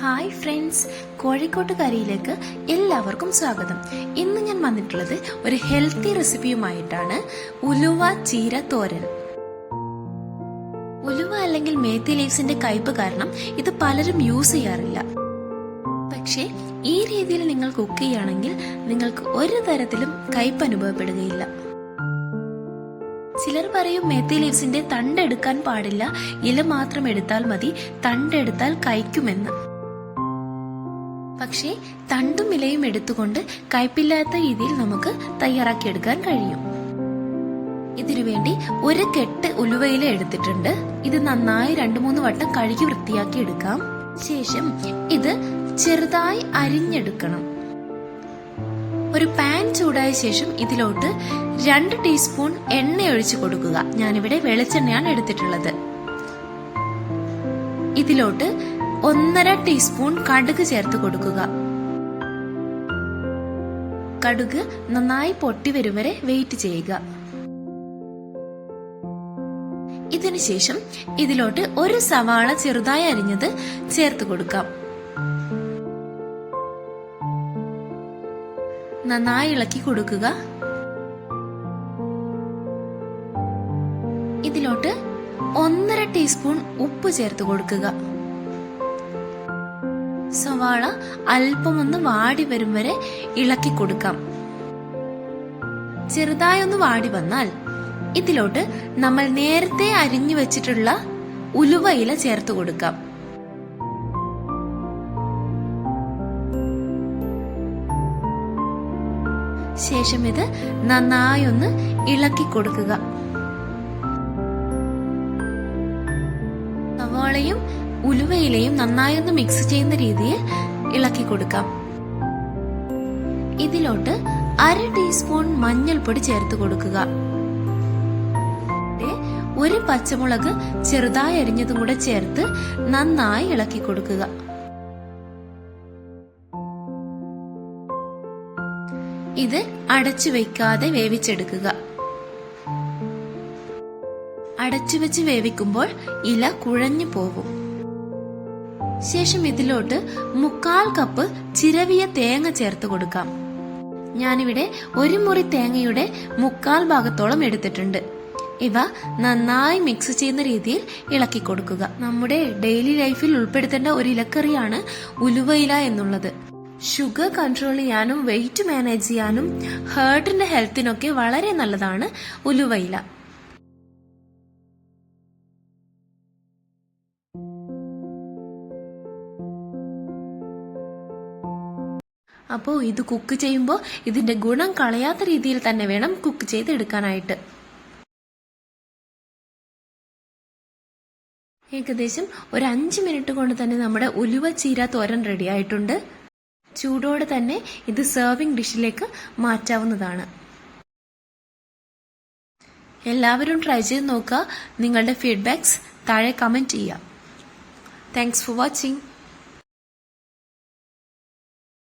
Hi friends. കോഴിക്കോട്ട് കറിയിലേക്ക് എല്ലാവർക്കും സ്വാഗതം. ഇന്ന് ഞാൻ വന്നിട്ടുള്ളത് ഒരു ഹെൽത്തി റെസിപ്പിയുമായിട്ടാണ്. ഉലുവ ചീര തോരൻ. ഉലുവ അല്ലെങ്കിൽ മേത്തി ലീവ്സിന്റെ കയ്പ് കാരണം ഇത് പലരും യൂസ് ചെയ്യാറില്ല. പക്ഷേ ഈ രീതിയിൽ നിങ്ങൾ കുക്ക് ചെയ്യുകയാണെങ്കിൽ നിങ്ങൾക്ക് ഒരു തരത്തിലും കയ്പ് അനുഭവപ്പെടുകയില്ല. ചിലർ പറയും മേത്തി ലീവ്സിന്റെ തണ്ടെടുക്കാൻ പാടില്ല. ഇല മാത്രം എടുത്താൽ മതി. തണ്ടെടുത്താൽ കഴിക്കുമെന്ന്. പക്ഷേ തണ്ടും ഇലയും എടുത്തുകൊണ്ട് കയ്പില്ലാത്ത രീതിയിൽ നമുക്ക് തയ്യാറാക്കിയെടുക്കാൻ കഴിയും. ഇതിനു വേണ്ടി ഒരു കെട്ട് ഉലുവയില എടുത്തിട്ടുണ്ട്. ഇത് നന്നായി രണ്ടു മൂന്ന് വട്ടം കഴുകി വൃത്തിയാക്കി എടുക്കാം. ശേഷം ഇത് ചെറുതായി അരിഞ്ഞെടുക്കണം. ഒരു പാൻ ചൂടായ ശേഷം ഇതിലോട്ട് രണ്ട് ടീസ്പൂൺ എണ്ണ ഒഴിച്ചു കൊടുക്കുക. ഞാനിവിടെ വെളിച്ചെണ്ണയാണ് എടുത്തിട്ടുള്ളത്. ഇതിലോട്ട് ഒന്നര ടീസ്പൂൺ കടുക് ചേർത്ത് കൊടുക്കുക. കടുക് നന്നായി പൊട്ടി വരും വരെ വെയിറ്റ് ചെയ്യുക. ഇതിനുശേഷം ഇതിലോട്ട് ഒരു സവാള ചെറുതായി അരിഞ്ഞത് ചേർത്ത് കൊടുക്കാം. നന്നായി ഇളക്കി കൊടുക്കുക. ഇതിലോട്ട് ഒന്നര ടീസ്പൂൺ ഉപ്പ് ചേർത്ത് കൊടുക്കുക. സവാള അല്പമൊന്ന് വാടി വരും വരെ ഇളക്കി കൊടുക്കാം. ചെറുതായി ഒന്ന് വാടി വന്നാൽ ഇതിലോട്ട് നമ്മൾ നേരത്തെ അരിഞ്ഞു വെച്ചിട്ടുള്ള ഉലുവ ഇല ചേർത്ത് കൊടുക്കാം. ശേഷം ഇത് നന്നായി ഒന്ന് ഇളക്കി കൊടുക്കുക. സവാളയും ഉലുവയിലയും നന്നായി ഒന്ന് മിക്സ് ചെയ്യുന്ന രീതിയിൽ ഇളക്കി കൊടുക്കാം. ഇതിലോട്ട് അര ടീസ്പൂൺ മഞ്ഞൾപ്പൊടി ചേർത്ത് കൊടുക്കുക. ഒരു പച്ചമുളക് ചെറുതായി അരിഞ്ഞതും കൂടെ ചേർത്ത് നന്നായി ഇളക്കി കൊടുക്കുക. ഇത് അടച്ചു വെക്കാതെ വേവിച്ചെടുക്കുക. അടച്ചു വെച്ച് വേവിക്കുമ്പോൾ ഇല കുഴഞ്ഞു പോകും. ശേഷം ഇതിലോട്ട് മുക്കാൽ കപ്പ് ചിരവിയ തേങ്ങ ചേർത്ത് കൊടുക്കാം. ഞാനിവിടെ ഒരു മുറി തേങ്ങയുടെ മുക്കാൽ ഭാഗത്തോളം എടുത്തിട്ടുണ്ട്. ഇവ നന്നായി മിക്സ് ചെയ്യുന്ന രീതിയിൽ ഇളക്കി കൊടുക്കുക. നമ്മുടെ ഡെയിലി ലൈഫിൽ ഉൾപ്പെടുത്തേണ്ട ഒരു ഇലക്കറിയാണ് ഉലുവയില എന്നുള്ളത്. ഷുഗർ കൺട്രോൾ ചെയ്യാനും വെയിറ്റ് മാനേജ് ചെയ്യാനും ഹേർട്ടിന്റെ ഹെൽത്തിനൊക്കെ വളരെ നല്ലതാണ് ഉലുവയില. അപ്പോൾ ഇത് കുക്ക് ചെയ്യുമ്പോൾ ഇതിന്റെ ഗുണം കളയാത്ത രീതിയിൽ തന്നെ വേണം കുക്ക് ചെയ്തെടുക്കാനായിട്ട്. ഏകദേശം ഒരു അഞ്ച് മിനിറ്റ് കൊണ്ട് തന്നെ നമ്മുടെ ഉലുവ ചീര തോരൻ റെഡി ആയിട്ടുണ്ട്. ചൂടോടെ തന്നെ ഇത് സെർവിംഗ് ഡിഷിലേക്ക് മാറ്റാവുന്നതാണ്. എല്ലാവരും ട്രൈ ചെയ്ത് നോക്കുക. നിങ്ങളുടെ ഫീഡ്ബാക്സ് താഴെ കമന്റ് ചെയ്യുക. Thanks for watching